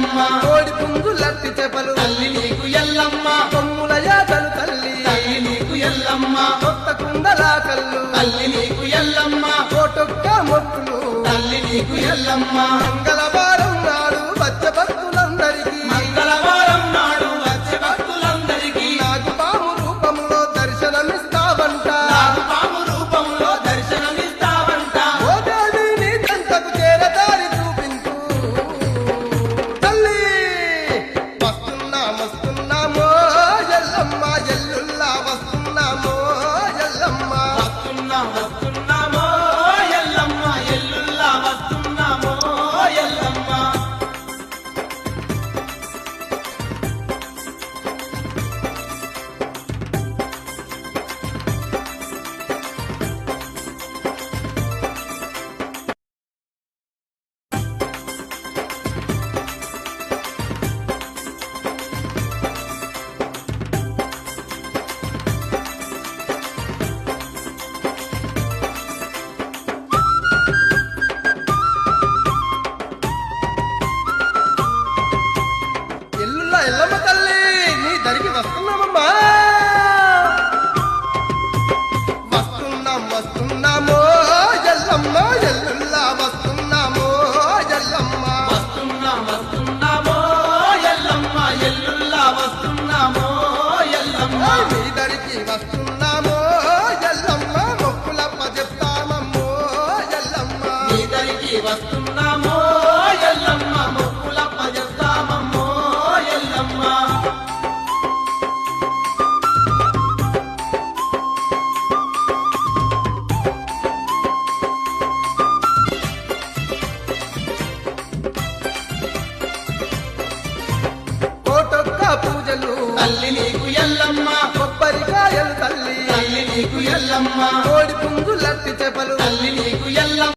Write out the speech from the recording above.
ఎల్లమ్మ. కోడి పుంజులట్టి చేపలు. తల్లి నీకు ఎల్లమ్మ. కొమ్ముల యాతలు తల్లి. తల్లి నీకు ఎల్లమ్మ. కొత్త కుండల కళ్ళు. తల్లి నీకు ఎల్లమ్మ. కోటొక్క మొక్కులు. తల్లి నీకు ఎల్లమ్మ. మంగళవారం వస్తున్నా వస్తున్నామో వస్తున్నామో ఎల్లమ్మ మొక్కులప్ప చెప్తామమ్మో ఎల్లమ్మ. నీదరికి వస్తున్నామో ఎల్లమ్మ మొక్కులప్ప చెప్తామమ్మో ఎల్లమ్మ. కోటొక్క పూజలు తల్లి నీకు ఎల్లమ్మ. కోడి పుంగు లట్టి చెప్పలు తల్లి నీకు ఎల్లమ్మ.